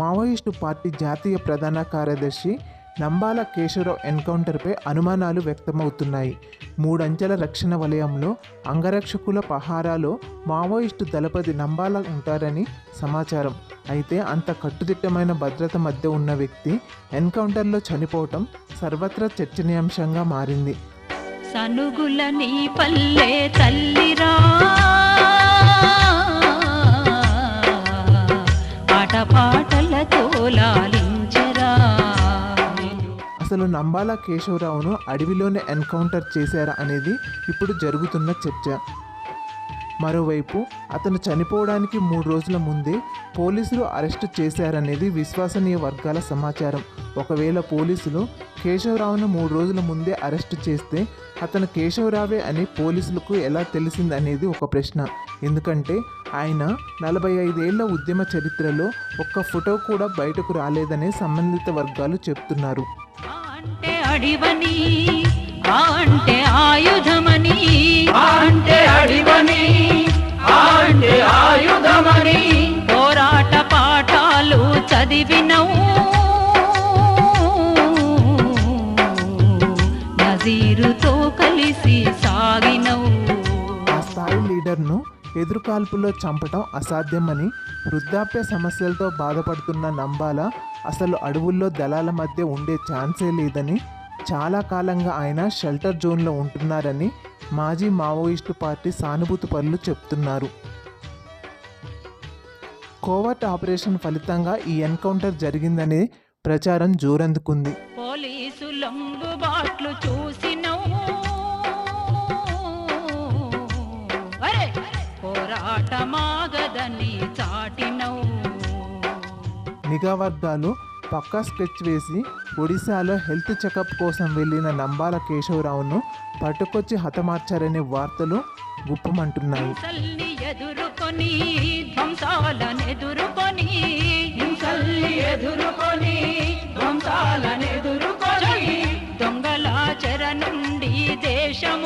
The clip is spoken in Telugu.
మావోయిస్టు పార్టీ జాతీయ ప్రధాన కార్యదర్శి నంబాల కేశవరావు ఎన్కౌంటర్పై అనుమానాలు వ్యక్తమవుతున్నాయి. మూడంచెల రక్షణ వలయంలో అంగరక్షకుల పహారాలో మావోయిస్టు దళపతి నంబాల ఉంటారని సమాచారం. అయితే అంత కట్టుదిట్టమైన భద్రత మధ్య ఉన్న వ్యక్తి ఎన్కౌంటర్లో చనిపోవటం సర్వత్రా చర్చనీయాంశంగా మారింది. సనుగుల నీ పల్లె తల్లిరా. లాలించరా అసలు నంబాల కేశవరావును అడవిలోనే ఎన్కౌంటర్ చేశారా అనేది ఇప్పుడు జరుగుతున్న చర్చ. మరోవైపు అతను చనిపోవడానికి మూడు రోజుల ముందే పోలీసులు అరెస్టు చేశారనేది విశ్వసనీయ వర్గాల సమాచారం. ఒకవేళ పోలీసులు కేశవరావును మూడు రోజుల ముందే అరెస్టు చేస్తే అతను కేశవరావే అని పోలీసులకు ఎలా తెలిసిందనేది ఒక ప్రశ్న. ఎందుకంటే ఆయన నలభై ఐదేళ్ళ ఉద్యమ చరిత్రలో ఒక్క ఫోటో కూడా బయటకు రాలేదనే సంబంధిత వర్గాలు చెప్తున్నారు. అంటే అడివని అంటే ఆయుధమని అంటే అడివని ఆ అంటే ఆయుధమని. పోరాట పాఠాలు చదివినవు నజీరుతో కలిసి సాగినవు ఆ స్థాయి లీడర్ను ఎదురుకాల్పుల్లో చంపటం అసాధ్యమని వృద్ధాప్య సమస్యలతో బాధపడుతున్న నంబాల అసలు అడవుల్లో దళాల మధ్య ఉండే ఛాన్సే లేదని చాలా కాలంగా ఆయన షెల్టర్ జోన్లో ఉంటున్నారని మాజీ మావోయిస్టు పార్టీ సానుభూతి పరులు చెప్తున్నారు. కోవర్ట్ ఆపరేషన్ ఫలితంగా ఈ ఎన్కౌంటర్ జరిగిందనే ప్రచారం జోరందుకుంది. పోలీసు పోరాటమాగదని చాటినవు. నిఘా వర్గాలు పక్కా స్కెచ్ వేసి ఒడిశాలో హెల్త్ చెకప్ కోసం వెళ్ళిన నంబాల కేశవరావును పట్టుకొచ్చి హతమార్చారనే వార్తలు గుప్పమంటున్నాయి. హింసల్ని ఎదుర్కొని ధ్వంసాలను ఎదుర్కొని హింసల్ని ఎదుర్కొని ధ్వంసాలను ఎదుర్కొని దొంగల చెర నుండి దేశం